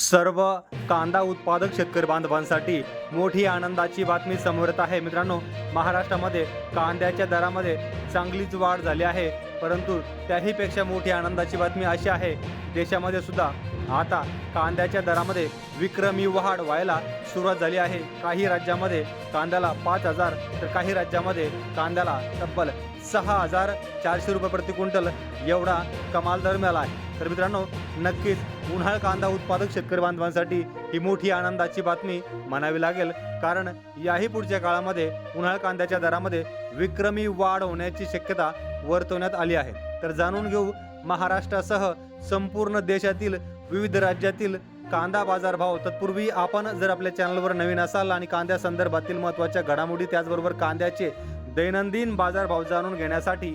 सर्व कांदा उत्पादक शेतकरी बांधवांसाठी मोठी आनंदाची बातमी समोर येत आहे. मित्रांनो महाराष्ट्रामध्ये कांद्याच्या दरामध्ये चांगलीच वाढ झाली आहे. परंतु त्याहीपेक्षा मोठी आनंदाची बातमी अशी आहे देशामध्ये सुद्धा आता कांद्याच्या दरामध्ये विक्रमी वाढ व्हायला सुरुवात झाली आहे. काही राज्यामध्ये कांद्याला पाच हजार तर काही राज्यामध्ये कांद्याला तब्बल सहा हजार चारशे रुपये प्रति क्विंटल एवढा कमाल दर मिळाला आहे. तर मित्रांनो नक्कीच उन्हाळ कांदा उत्पादक शेतकरी बांधवांसाठी ही मोठी आनंदाची बातमी म्हणावी लागेल. कारण याही पुढच्या काळामध्ये उन्हाळ कांद्याच्या दरामध्ये विक्रमी वाढ होण्याची शक्यता वर्तवण्यात आली आहे. तर जाणून घेऊ महाराष्ट्रासह संपूर्ण देशातील विविध राज्यातील कांदा बाजार भाव तत्पूर्वी आपण जर आपल्या चॅनलवर नवीन असाल आणि कांद्या संदर्भातील महत्त्वाच्या घडामोडी त्याचबरोबर कांद्याचे दैनंदिन बाजारभाव जाणून घेण्यासाठी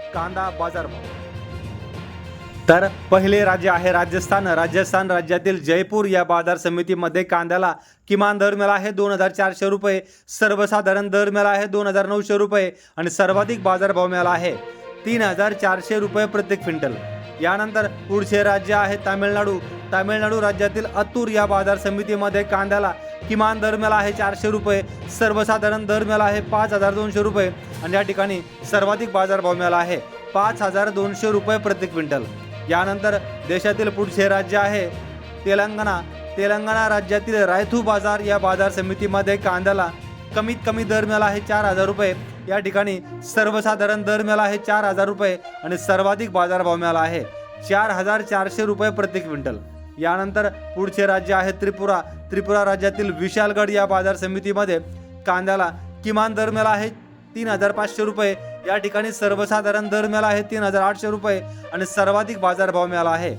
कांदा बाजारभाव तर पहिले राज्य आहे राजस्थान. राजस्थान राज्यातील जयपूर या बाजार समितीमध्ये कांद्याला किमान दर मिळाला आहे दोन हजार चारशे रुपये सर्वसाधारण दर मिळाला आहे दोन हजार नऊशे रुपये आणि सर्वाधिक बाजारभाव मिळाला आहे तीन हजार चारशे रुपये प्रत्येक क्विंटल. यानंतर पुढचे राज्य आहे तामिळनाडू. तामिळनाडू राज्यातील अतूर या बाजार समितीमध्ये कांद्याला किमान दर मिळाला आहे चारशे रुपये सर्वसाधारण दर मिळाला आहे पाच हजार दोनशे रुपये आणि या ठिकाणी सर्वाधिक बाजारभाव मिळाला आहे पाच हजार दोनशे रुपये प्रति क्विंटल. यानंतर देशातील पुढचे राज्य आहे तेलंगणा. तेलंगणा राज्यातील रायथू बाजार या बाजार समितीमध्ये कांद्याला कमीत कमी दर मिळाला आहे चार हजार रुपये या ठिकाणी सर्वसाधारण दर मिळाला आहे चार हजार रुपये आणि सर्वाधिक बाजारभाव मिळाला आहे चार हजार चारशे रुपये प्रति क्विंटल. यानंतर पुढचे राज्य आहे त्रिपुरा. त्रिपुरा राज्यातील विशालगड या बाजार समितीमध्ये कांद्याला किमान दर मिळाला आहे तीन हजार पाचशे रुपये. या ठिकाणी सर्वसाधारण दर मिळाला आहे तीन हजार आठशे रुपये आणि सर्वाधिक बाजारभाव मिळाला आहे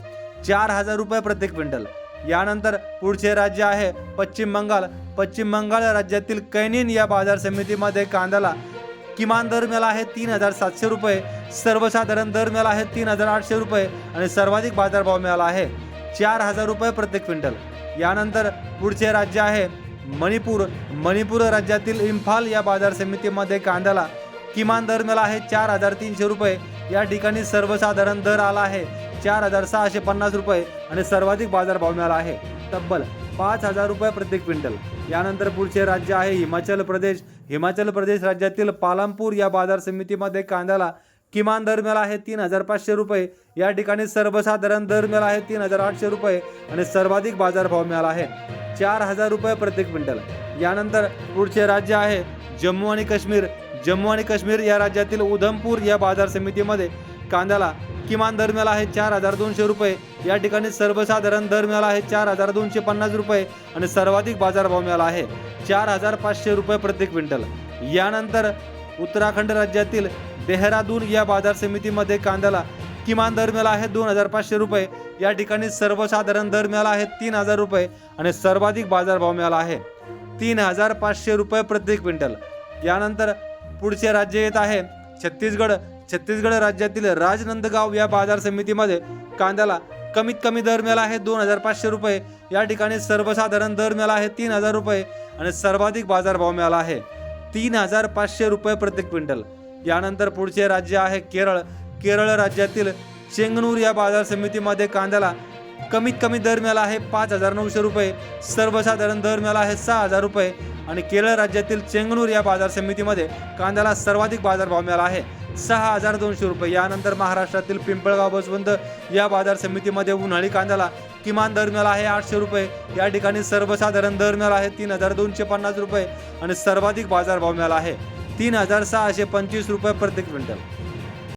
चार हजार रुपये प्रति क्विंटल. यानंतर पुढचे राज्य आहे पश्चिम बंगाल. पश्चिम बंगाल राज्यातील कैनिन या बाजार समितीमध्ये कांद्याला किमान दर मिळाला आहे तीन हजार सातशे रुपये सर्वसाधारण दर मिळाला आहे तीन हजार आठशे रुपये आणि सर्वाधिक बाजारभाव मिळाला आहे चार हजार रुपये प्रत्येक क्विंटल. यानंतर पुढचे राज्य आहे मणिपूर. मणिपूर राज्यातील इम्फाल या बाजार समितीमध्ये कांद्याला किमान दर मिळाला आहे चार हजार तीनशे रुपये. या ठिकाणी सर्वसाधारण दर आला आहे चार हजार सहाशे पन्नास रुपये आणि सर्वाधिक बाजारभाव मिळाला आहे तब्बल पाच हजार रुपये प्रत्येक क्विंटल. यानंतर पुढचे राज्य आहे हिमाचल प्रदेश. हिमाचल प्रदेश राज्यातील पालमपूर या बाजार समितीमध्ये कांद्याला किमान दर मिळाला आहे तीन हजार पाचशे रुपये. या ठिकाणी सर्वसाधारण दर मिळाला आहे तीन हजार आठशे रुपये आणि सर्वाधिक बाजारभाव मिळाला आहे चार हजार रुपये प्रत्येक क्विंटल. यानंतर पुढचे राज्य आहे जम्मू आणि काश्मीर. जम्मू आणि काश्मीर या राज्यातील उधमपूर या बाजार समितीमध्ये कांद्याला किमान दर मिळाला आहे चार हजार दोनशे रुपये. या ठिकाणी सर्वसाधारण दर मिळाला आहे चार हजार दोनशे पन्नास रुपये आणि सर्वाधिक बाजारभाव मिळाला आहे चार हजार पाचशे रुपये प्रति क्विंटल. यानंतर उत्तराखंड राज्यातील देहरादून या बाजार समितीमध्ये कांद्याला किमान दर मिळाला आहे दोन हजार पाचशे रुपये. या ठिकाणी सर्वसाधारण दर मिळाला आहे तीन हजार रुपये आणि सर्वाधिक बाजारभाव मिळाला आहे तीन हजार पाचशे रुपये प्रति क्विंटल. यानंतर पुढचे राज्य येत आहे छत्तीसगड छत्तीसगड राज्यातील राजनंदगाव या बाजार समितीमध्ये कांद्याला कमीत कमी दर मिळाला आहे दोन हजार पाचशे रुपये. या ठिकाणी सर्वसाधारण दर मिळाला आहे तीन हजार रुपये आणि सर्वाधिक बाजारभाव मिळाला आहे तीन हजार पाचशे रुपये प्रति क्विंटल. यानंतर पुढचे राज्य आहे केरळ. केरळ राज्यातील चेंगनूर या बाजार समितीमध्ये कांद्याला कमीत कमी दर मिळाला आहे पाच हजार नऊशे रुपये. सर्वसाधारण दर मिळाला आहे सहा हजार रुपये आणि केरळ राज्यातील चेंगनूर या बाजार समितीमध्ये कांद्याला सर्वाधिक बाजारभाव मिळाला आहे. सहा हजार दोनशे रुपये. यानंतर महाराष्ट्रातील पिंपळगाव बसवंत या बाजार समितीमध्ये उन्हाळी कांद्याला किमान दर मिळाला आहे आठशे रुपये. या ठिकाणी सर्वसाधारण दर मिळाला आहे तीन हजार दोनशे पन्नास रुपये आणि सर्वाधिक बाजारभाव मिळाला आहे तीन हजार सहाशे पंचवीस रुपये प्रति क्विंटल.